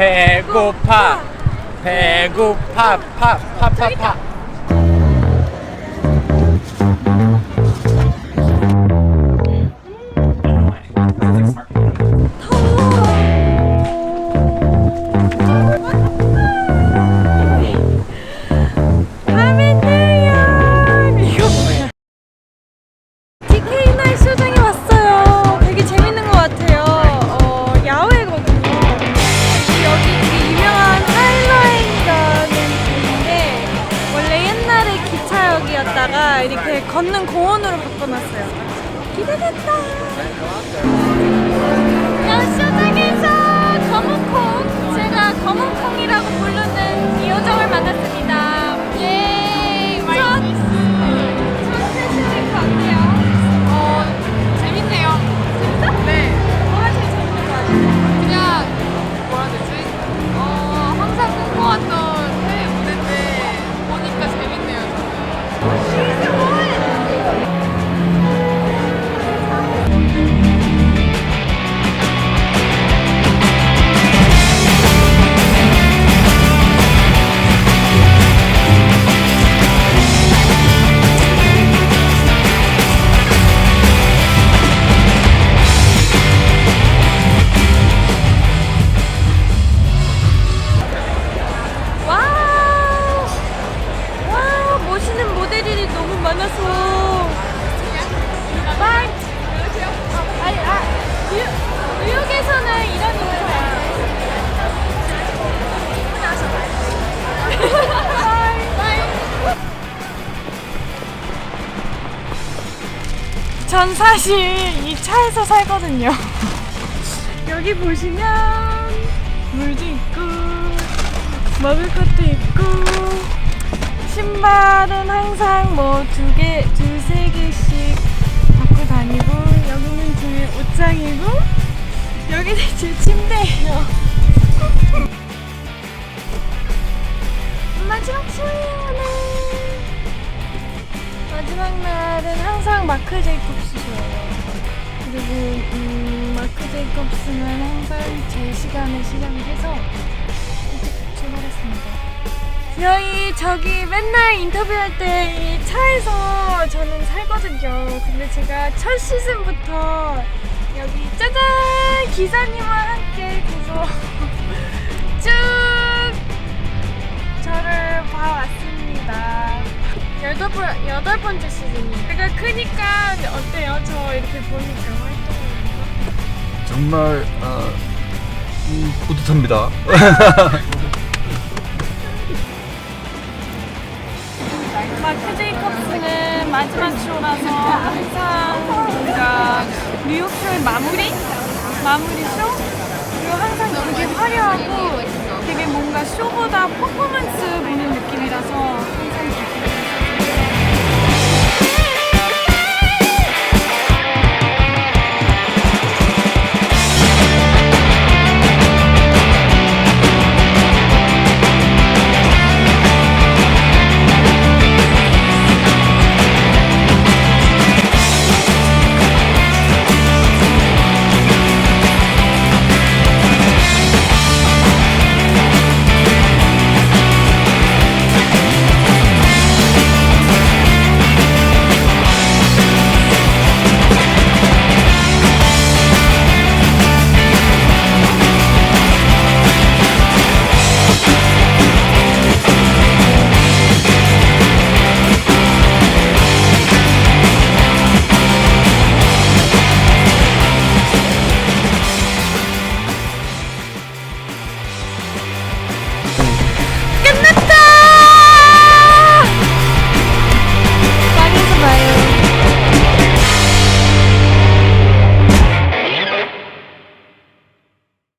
배고파. 배고파. 파파파파 기차역이었다가 이렇게 걷는 공원으로 바꿔놨어요. 기대된다. 야 쇼장 아 뉴, 뉴욕에서는 이런 인사야 전 사실 이 차에서 살거든요. 여기 보시면 물도 있고 먹을 것도 있고 신발은 항상 뭐 두 개, 두세 개씩 갖고 다니고 여기는 제 옷장이고 여기는 제 침대예요. 마지막 쇼예요. 마지막 날은 항상 마크 제이콥스 쇼예요. 그리고 음, 마크 제이콥스는 항상 제 시간에 시작을 해서 일찍 출발했습니다. 저희 저기 맨날 인터뷰할 때 이 차에서 저는 살거든요. 근데 제가 첫 시즌부터 여기 짜잔 기사님과 함께 계속 쭉 저를 봐왔습니다. 여덟 번 여덟 번째 시즌이에요. 제가 크니까 어때요? 저 이렇게 보니까 활동을. 정말 어, 음, 뿌듯합니다. 마크 제이콥스는 마지막 쇼라서 항상 뭔가 뉴욕 쇼의 마무리? 마무리 쇼? 그리고 항상 되게 화려하고 되게 뭔가 쇼보다 퍼포먼스 보는 느낌이라서